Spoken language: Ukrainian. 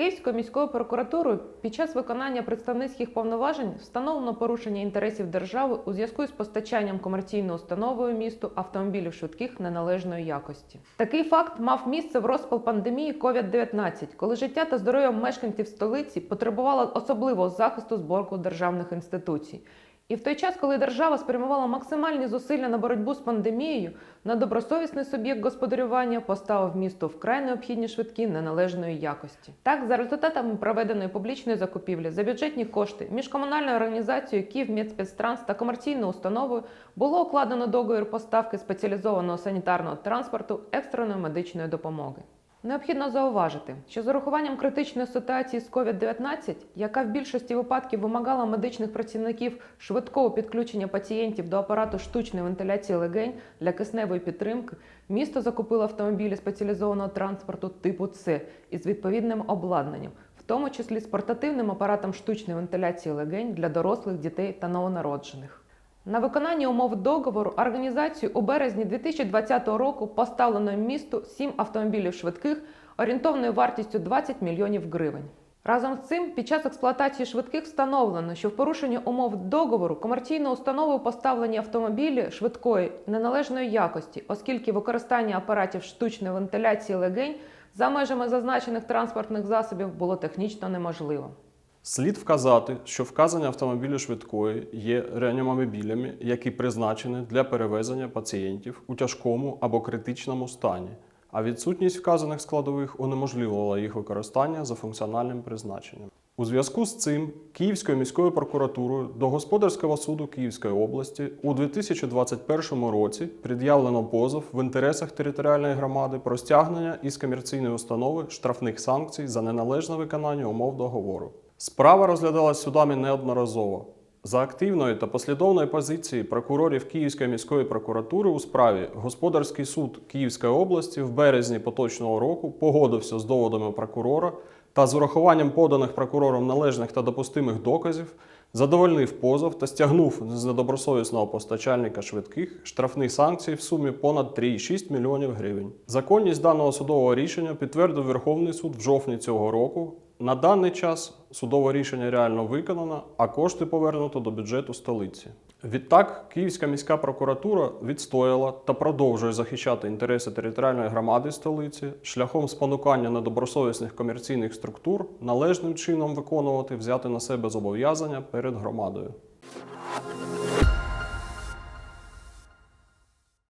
Київською міською прокуратурою під час виконання представницьких повноважень встановлено порушення інтересів держави у зв'язку з постачанням комерційною установою місту автомобілів швидких неналежної якості. Такий факт мав місце в розпал пандемії COVID-19, коли життя та здоров'я мешканців столиці потребувало особливого захисту з боку державних інституцій. І в той час, коли держава спрямувала максимальні зусилля на боротьбу з пандемією, на добросовісний суб'єкт господарювання поставив місто вкрай необхідні швидкі неналежної якості. Так, за результатами проведеної публічної закупівлі за бюджетні кошти між комунальною організацією «Київмедспецтранс» та комерційною установою було укладено договір поставки спеціалізованого санітарного транспорту екстреної медичної допомоги. Необхідно зауважити, що з урахуванням критичної ситуації з COVID-19, яка в більшості випадків вимагала медичних працівників швидкого підключення пацієнтів до апарату штучної вентиляції легень для кисневої підтримки, місто закупило автомобілі спеціалізованого транспорту типу С із відповідним обладнанням, в тому числі з портативним апаратом штучної вентиляції легень для дорослих дітей та новонароджених. На виконання умов договору організацію у березні 2020 року поставлено місту 7 автомобілів швидких орієнтовною вартістю 20 мільйонів гривень. Разом з цим, під час експлуатації швидких встановлено, що в порушенні умов договору комерційною установою поставлені автомобілі швидкої неналежної якості, оскільки використання апаратів штучної вентиляції легень за межами зазначених транспортних засобів було технічно неможливо. Слід вказати, що вказані автомобілі швидкої є реанімобілями, які призначені для перевезення пацієнтів у тяжкому або критичному стані, а відсутність вказаних складових унеможливила їх використання за функціональним призначенням. У зв'язку з цим Київською міською прокуратурою до Господарського суду Київської області у 2021 році пред'явлено позов в інтересах територіальної громади про стягнення із комерційної установи штрафних санкцій за неналежне виконання умов договору. Справа розглядалась судами неодноразово. За активної та послідовної позиції прокурорів Київської міської прокуратури у справі Господарський суд Київської області в березні поточного року погодився з доводами прокурора та з урахуванням поданих прокурором належних та допустимих доказів задовольнив позов та стягнув з недобросовісного постачальника швидких штрафних санкцій в сумі понад 3,6 мільйонів гривень. Законність даного судового рішення підтвердив Верховний суд в жовтні цього року. На даний час судове рішення реально виконано, а кошти повернуто до бюджету столиці. Відтак, Київська міська прокуратура відстояла та продовжує захищати інтереси територіальної громади столиці шляхом спонукання недобросовісних комерційних структур належним чином виконувати взяти на себе зобов'язання перед громадою.